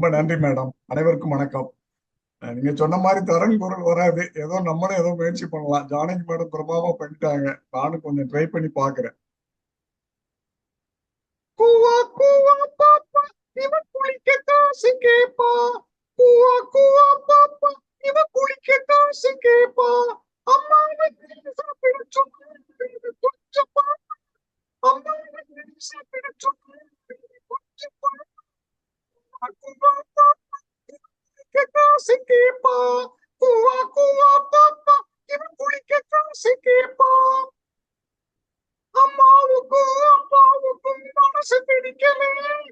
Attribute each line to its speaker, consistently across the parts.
Speaker 1: ரொம்ப நன்றி மேடம் அனைவருக்கும் வணக்கம். நீங்க சொன்ன மாதிரி தரன் குரல் வராது. ஏதோ நம்மளும் ஏதோ முயற்சி பண்ணலாம். ஜானகி மேடம் பிரமாமா பண்ணிட்டாங்க. நானும் கொஞ்சம் ட்ரை பண்ணி பாக்குறேன். கூவா கூவா பாப்பா. இவன் குளிக்க காசு கேப்பா. குளிக்க காசு கேப்பா கூவா கூவா பாப்பா இவன் குளிக்க காசு கேப்பா அம்மாவுக்கும் அப்பாவுக்கும் மனசு பிடிக்கல அதுல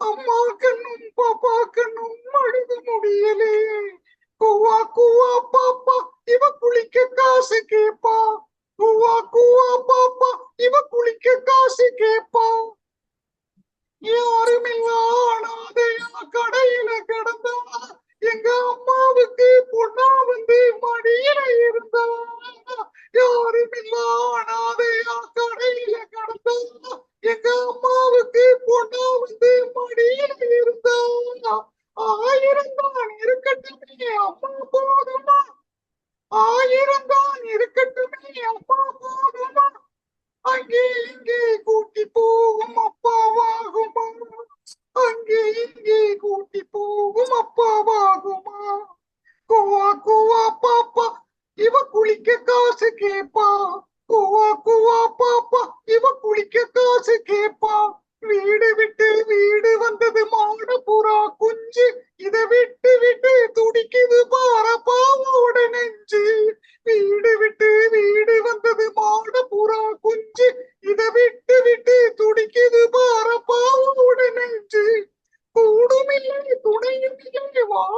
Speaker 1: அம்மா கண்ணும் பாப்பா கண்ணும் அழுது முடியலே. கூவா கூவா பாப்பா இவ குளிக்க காசு ஆயிரம் தான் இருக்கட்டுமே அப்பா போதுமா? அங்கே இங்கே கூட்டி போகும் அப்பாவாகுமா? அங்கே இங்கே கூட்டி போகும் அப்பாவாகுமா? குவா குவா பாப்பா இவ குளிக்க காசு கேப்பா. குவா குவா பாப்பா இவ குளிக்க காசு கேப்பா. வீடு விட்டு வீடு வந்தது மாட புறா குஞ்சு இத விட்டு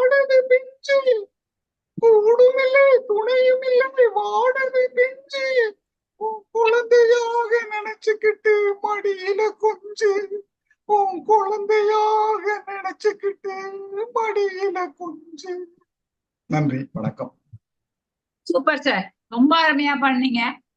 Speaker 1: வாடது பிஞ்சு. கூடுமில்லை துணையும் இல்லை வாடது பிஞ்சு. உன் குழந்தையாக நினைச்சுக்கிட்டு மடியில கொஞ்சு. உன் குழந்தையாக நினைச்சுக்கிட்டு மடியில கொஞ்சு. நன்றி வணக்கம்.
Speaker 2: Super sir. ரொம்ப அருமையா பண்ணீங்க.